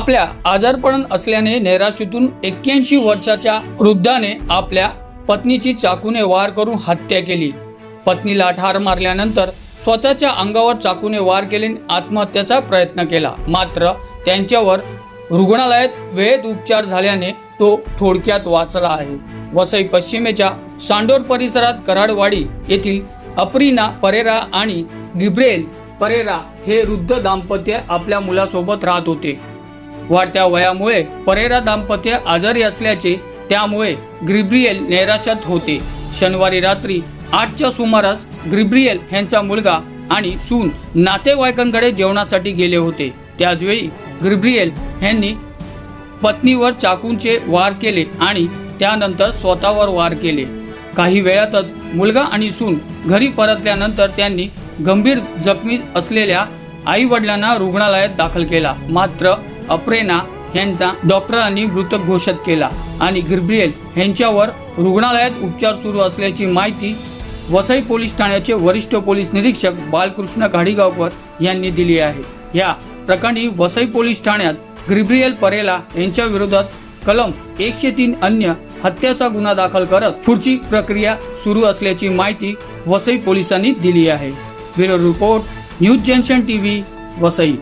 आपल्या आजारपण असल्याने नैराश्यतून एक्क्याऐंशी वर्षाच्या वृद्धाने आपल्या पत्नीची चाकूने वार करून हत्या केली. पत्नीला ठार मारल्यानंतर स्वतःच्या अंगावर चाकूने वार केले आत्महत्याचा आत्महत्येचा प्रयत्न केला. मात्र त्यांच्यावर रुग्णालयात वेळेत उपचार झाल्याने तो थोडक्यात वाचला आहे. वसई पश्चिमेच्या सांडोर परिसरात कराडवाडी येथील अप्रिना परेरा आणि गिब्रेल परेरा हे वृद्ध दाम्पत्य आपल्या मुलासोबत राहत होते. वाढत्या वयामुळे परेरा दाम्पत्य आजारी असल्याचे त्यामुळे ग्रिब्रियल नैराश्यात होते. शनिवारी रात्री आठच्या सुमारास ग्रिब्रियल यांचा मुलगा आणि सून नातेवाईकांकडे जेवणासाठी गेले होते. त्याचवेळी ग्रिब्रियल यांनी पत्नीवर चाकूंचे वार केले आणि त्यानंतर स्वतःवर वार केले. काही वेळातच मुलगा आणि सून घरी परतल्यानंतर त्यांनी गंभीर जखमी असलेल्या आई वडिलांना रुग्णालयात दाखल केला. मात्र अप्रेना यांचा डॉक्टरांनी मृत घोषित केला आणि गिब्रियल यांच्यावर रुग्णालयात उपचार सुरू असल्याची माहिती वसई पोलीस ठाण्याचे वरिष्ठ पोलीस निरीक्षक बालकृष्ण घाडीगावकर यांनी दिली आहे. या प्रकरणी वसई पोलीस ठाण्यात ग्रिब्रियल परेला यांच्या विरोधात कलम एकशे तीन अन्य हत्याचा गुन्हा दाखल करत पुढची प्रक्रिया सुरू असल्याची माहिती वसई पोलिसांनी दिली आहे. Bureau report news junction TV Vasai.